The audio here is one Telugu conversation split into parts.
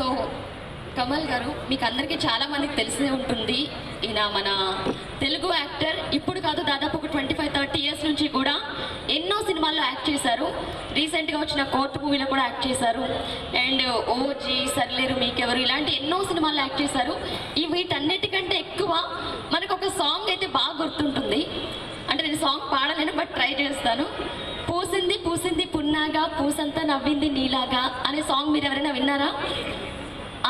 సో కమల్ గారు మీకు అందరికీ చాలా మందికి తెలిసే ఉంటుంది. ఈయన మన తెలుగు యాక్టర్. ఇప్పుడు కాదు దాదాపు ఒక ట్వంటీ ఫైవ్ థర్టీ ఇయర్స్ నుంచి కూడా ఎన్నో సినిమాల్లో యాక్ట్ చేశారు. రీసెంట్గా వచ్చిన కోర్టు మూవీలో కూడా యాక్ట్ చేశారు. అండ్ ఓజీ సర్లేరు మీకెవరు ఇలాంటి ఎన్నో సినిమాల్లో యాక్ట్ చేశారు. ఈ వీటన్నిటికంటే ఎక్కువ మనకు ఒక సాంగ్ అయితే బాగా గుర్తుంటుంది. అంటే నేను సాంగ్ పాడలేను బట్ ట్రై చేస్తాను. పూసింది పూసింది పున్నాగా పూసంతా నవ్వింది నీలాగా అనే సాంగ్ మీరు ఎవరైనా విన్నారా?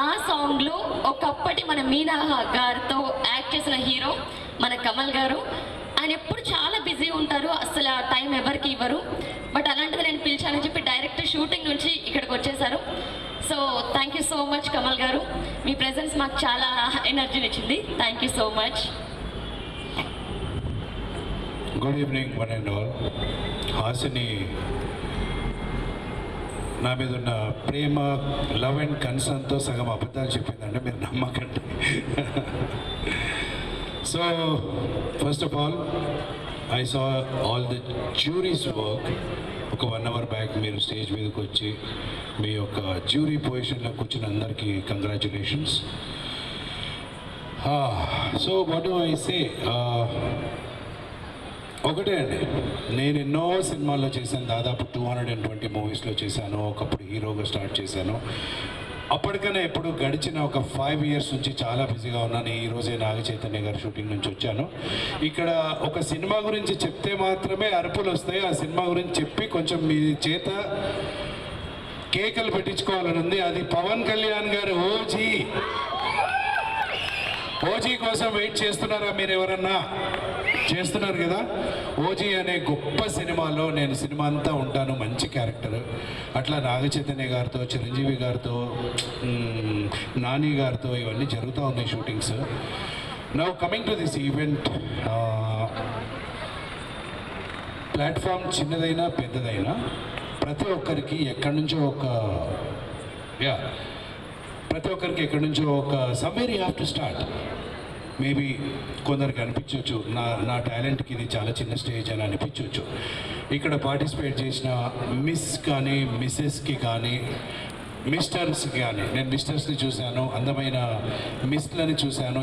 ఆ సాంగ్లో ఒకప్పటి మన మీనా గారితో యాక్ట్ చేసిన హీరో మన కమల్ గారు. ఆయన ఎప్పుడు చాలా బిజీ ఉంటారు అసలు ఆ టైం ఎవరికి ఇవ్వరు. బట్ అలాంటిది నేను పిలిచానని చెప్పి డైరెక్ట్ షూటింగ్ నుంచి ఇక్కడికి వచ్చేసారు so thank you so much Kamal garu. Me presence మాకు చాలా ఎనర్జీని ఇచ్చింది. Thank you so much. Good evening one and all Haasini నా మీద ఉన్న ప్రేమ లవ్ అండ్ కన్సర్న్తో సగం అబద్ధాలు చెప్పిందంటే మీరు నమ్మకండి. So first of all I saw all the juries work ఒక వన్ అవర్ బ్యాక్ మీరు స్టేజ్ మీదకి వచ్చి మీ యొక్క జ్యూరీ పొజిషన్లో కూర్చున్న అందరికీ congratulations so what I say ఒకటే అండి. నేను ఎన్నో సినిమాల్లో చేశాను. దాదాపు టూ హండ్రెడ్ అండ్ ట్వంటీ మూవీస్లో చేశాను. ఒకప్పుడు హీరోగా స్టార్ట్ చేశాను. అప్పటికనే ఎప్పుడు గడిచిన ఒక ఫైవ్ ఇయర్స్ నుంచి చాలా బిజీగా ఉన్నాను. ఈ రోజే నాగ చైతన్య గారి షూటింగ్ నుంచి వచ్చాను. ఇక్కడ ఒక సినిమా గురించి చెప్తే మాత్రమే అరుపులు వస్తాయి. ఆ సినిమా గురించి చెప్పి కొంచెం మీ చేత కేకలు పెట్టించుకోవాలని ఉంది అది పవన్ కళ్యాణ్ గారు ఓజీ ఓజీ కోసం వెయిట్ చేస్తున్నారా మీరు ఎవరన్నా చేస్తున్నారు కదా. ఓజీ అనే గొప్ప సినిమాలో నేను సినిమా అంతా ఉంటాను మంచి క్యారెక్టర్. అట్లా నాగ చైతన్య గారితో చిరంజీవి గారితో నాని గారితో ఇవన్నీ జరుగుతూ ఉన్నాయి shootings. Now coming to this event platform చిన్నదైనా పెద్దదైనా ప్రతి ఒక్కరికి ఎక్కడి నుంచో ఒక యా ప్రతి ఒక్కరికి ఇక్కడి నుంచో ఒక somewhere you have to start. Maybe కొందరికి అనిపించవచ్చు నా నా టాలెంట్కి ఇది చాలా చిన్న స్టేజ్ అని అనిపించవచ్చు ఇక్కడ పార్టిసిపేట్ చేసిన మిస్ కానీ మిస్సెస్కి కానీ మిస్టర్స్కి కానీ నేను మిస్టర్స్ని చూశాను అందమైన మిస్లని చూశాను